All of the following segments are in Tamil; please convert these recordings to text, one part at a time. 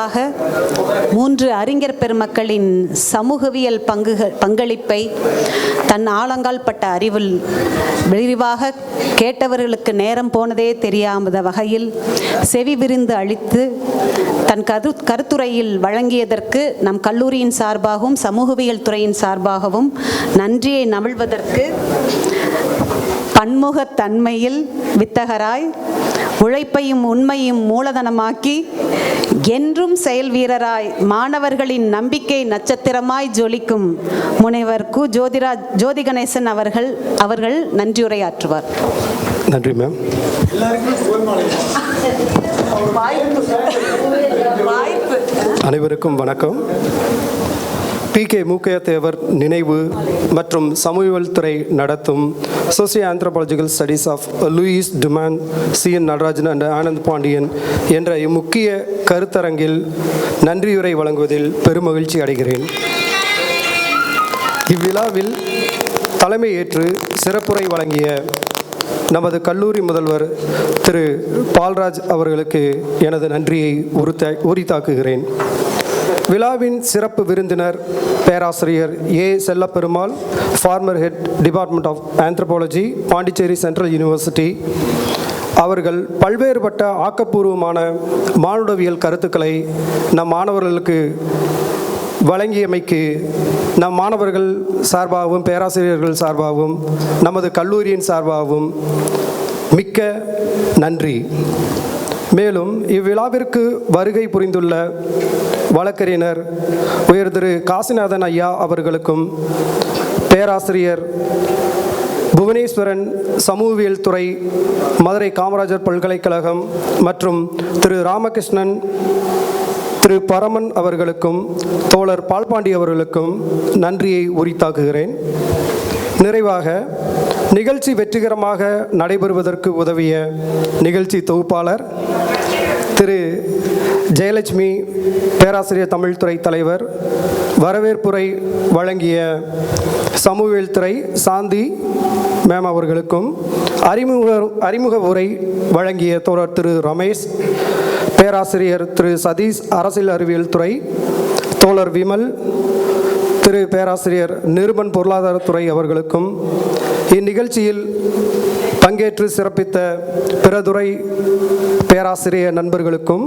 ஆக மூன்று அறிஞர் பெருமக்களின் சமூகவியல் பங்குகள் பங்களிப்பை தன் ஆழங்கால் பட்ட அறிவில் விரிவாக கேட்டவர்களுக்கு நேரம் போனதே தெரியாத வகையில் செவி விருந்து அளித்து தன் கரு கருத்துரையில் வழங்கியதற்கு நம் கல்லூரியின் சார்பாகவும் சமூகவியல் துறையின் சார்பாகவும் நன்றியை நமிழ்வதற்கு பன்முகத்தன்மையில் வித்தகராய் உழைப்பையும் உண்மையும் மூலதனமாக்கி என்றும் செயல் வீரராய் மாணவர்களின் நம்பிக்கை நட்சத்திரமாய் ஜொலிக்கும் முனைவர் கு ஜோதிரா ஜோதி கணேசன் அவர்கள் அவர்கள் நன்றியுரையாற்றுவார். நன்றி மேம் அனைவருக்கும் வணக்கம். பி கே மூக்கையத்தேவர் நினைவு மற்றும் சமூகவியல் துறை நடத்தும் socio anthropological studies of Louis Dumont C N Natarajan and Anand Pandian என்ற இம்முக்கிய கருத்தரங்கில் நன்றியுரை வழங்குவதில் பெருமகிழ்ச்சி அடைகிறேன். இவ்விழாவில் தலைமை ஏற்று சிறப்புரை வழங்கிய நமது கல்லூரி முதல்வர் திரு பால்ராஜ் அவர்களுக்கு எனது நன்றியை உறுத்த உரித்தாக்குகிறேன். விழாவின் சிறப்பு விருந்தினர் பேராசிரியர் A. Chellaperumal former head department of anthropology Pondicherry central university அவர்கள் பல்வேறுபட்ட ஆக்கப்பூர்வமான மானுடவியல் கருத்துக்களை நம் மாணவர்களுக்கு வழங்கியமைக்கு நம் மாணவர்கள் சார்பாகவும் பேராசிரியர்கள் சார்பாகவும் நமது கல்லூரியின் சார்பாகவும் மிக்க நன்றி. மேலும் இவ்விழாவிற்கு வருகை புரிந்துள்ள வழக்கறிஞர் உயர் திரு காசிநாதன் ஐயா அவர்களுக்கும் பேராசிரியர் புவனேஸ்வரன் சமூகவியல் துறை மதுரை காமராஜர் பல்கலைக்கழகம் மற்றும் திரு ராமகிருஷ்ணன் திரு பரமன் அவர்களுக்கும் தோழர் பால்பாண்டி அவர்களுக்கும் நன்றியை உரித்தாக்குகிறேன். நிறைவாக நிகழ்ச்சி வெற்றிகரமாக நடைபெறுவதற்கு உதவிய நிகழ்ச்சி தொகுப்பாளர் திரு ஜெயலட்சுமி பேராசிரியர் தமிழ்துறை தலைவர் வரவேற்புரை வழங்கிய சமூகவியல் துறை சாந்தி மேம் அவர்களுக்கும் அறிமுக அறிமுக உரை வழங்கிய தோழர் திரு ரமேஷ் பேராசிரியர் திரு சதீஷ் அரசியல் அறிவியல் துறை தோழர் விமல் திரு பேராசிரியர் நிருபன் பொருளாதாரத்துறை அவர்களுக்கும் இந்நிகழ்ச்சியில் பங்கேற்று சிறப்பித்த பிறதுரை பேராசிரியர் நண்பர்களுக்கும்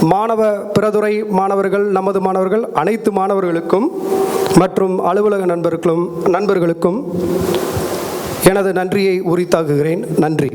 மாணவ பிரதுரை மாணவர்கள் நமது மாணவர்கள் அனைத்து மாணவர்களுக்கும் மற்றும் அலுவலக நண்பர்களும் நண்பர்களுக்கும் எனது நன்றியை உரித்தாக்குகிறேன். நன்றி.